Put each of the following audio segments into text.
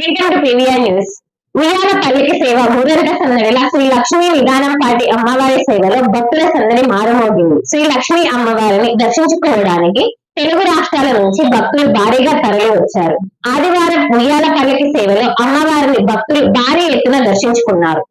Welcome to PVR news. ఉయ్యాల పల్లికి సేవ ఊరంట సందడిలా శ్రీ లక్ష్మీ విధానం పాటి అమ్మవారి సేవలో భక్తుల సందడి మారుమోగింది. శ్రీ లక్ష్మీ అమ్మవారిని దర్శించుకోవడానికి తెలుగు రాష్ట్రాల నుంచి భక్తులు భారీగా తరలి వచ్చారు. ఆదివారం ఉయ్యాల పల్లికి సేవలో అమ్మవారిని భక్తులు భారీ ఎత్తున దర్శించుకున్నారు.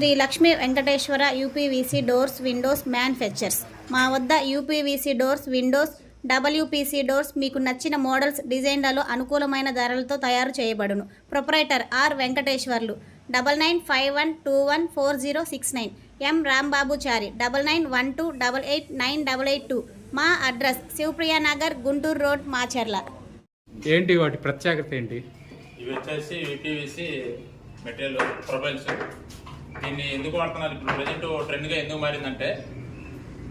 Sri Lakshmi Venkateswara UPVC doors windows manufacturers మా వద్ద UPVC doors windows WPC doors మీకు నచ్చిన మోడల్స్ డిజైన్లలో అనుకూలమైన ధరలతో తయారు చేయబడును. Proprietor R Venkateswarlu. Double nine five one two one four zero six nine. M Rambabuchari. Double nine one two double eight nine double eight two. మా address Shivapriya Nagar Guntur road Macherla. ఏంటి వాటి ప్రత్యేకత ఏంటి? ఇవి వచ్చేసి యూపీవీసీ మెటీరియల్ ప్రొఫైల్స్. దీన్ని ఎందుకు వాడుతున్నారు? ఇప్పుడు ప్రజెంట్ ట్రెండ్గా ఎందుకు మారిందంటే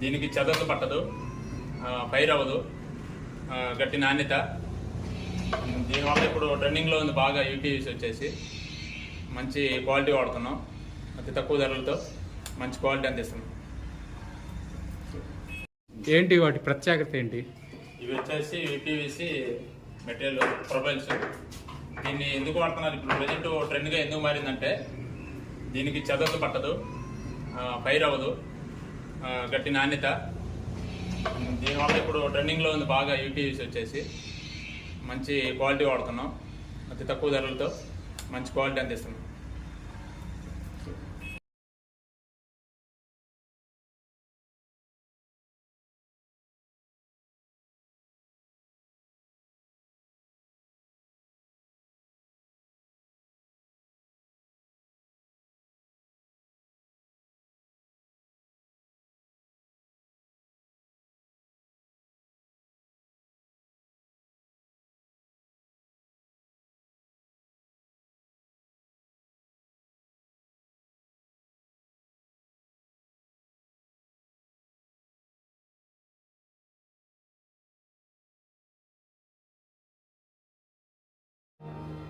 దీనికి చదవదు పట్టదు ఫైర్ అవ్వదు గట్టి నాణ్యత. దీనివల్ల ఇప్పుడు ట్రెండింగ్లో ఉంది బాగా యూపీవీసీ వచ్చేసి. మంచి క్వాలిటీ వాడుతున్నాం. అతి తక్కువ ధరలతో మంచి క్వాలిటీ అందిస్తున్నాం. ఏంటి వాటి ప్రత్యేకత ఏంటి? ఇవి వచ్చేసి యూపీవీసీ మెటీరియల్ ప్రొఫైల్స్. దీన్ని ఎందుకు వాడుతున్నారు? ఇప్పుడు ప్రజెంట్ ట్రెండ్గా ఎందుకు మారిందంటే దీనికి చదవదు పట్టదు. ఫైర్ అవ్వదు. గట్టి నాణ్యత. దీనివల్ల ఇప్పుడు ట్రెండింగ్లో ఉంది బాగా యూపీవీసీ వచ్చేసి. మంచి క్వాలిటీ వాడుతున్నాం. అతి తక్కువ ధరలతో మంచి క్వాలిటీ అందిస్తున్నాం.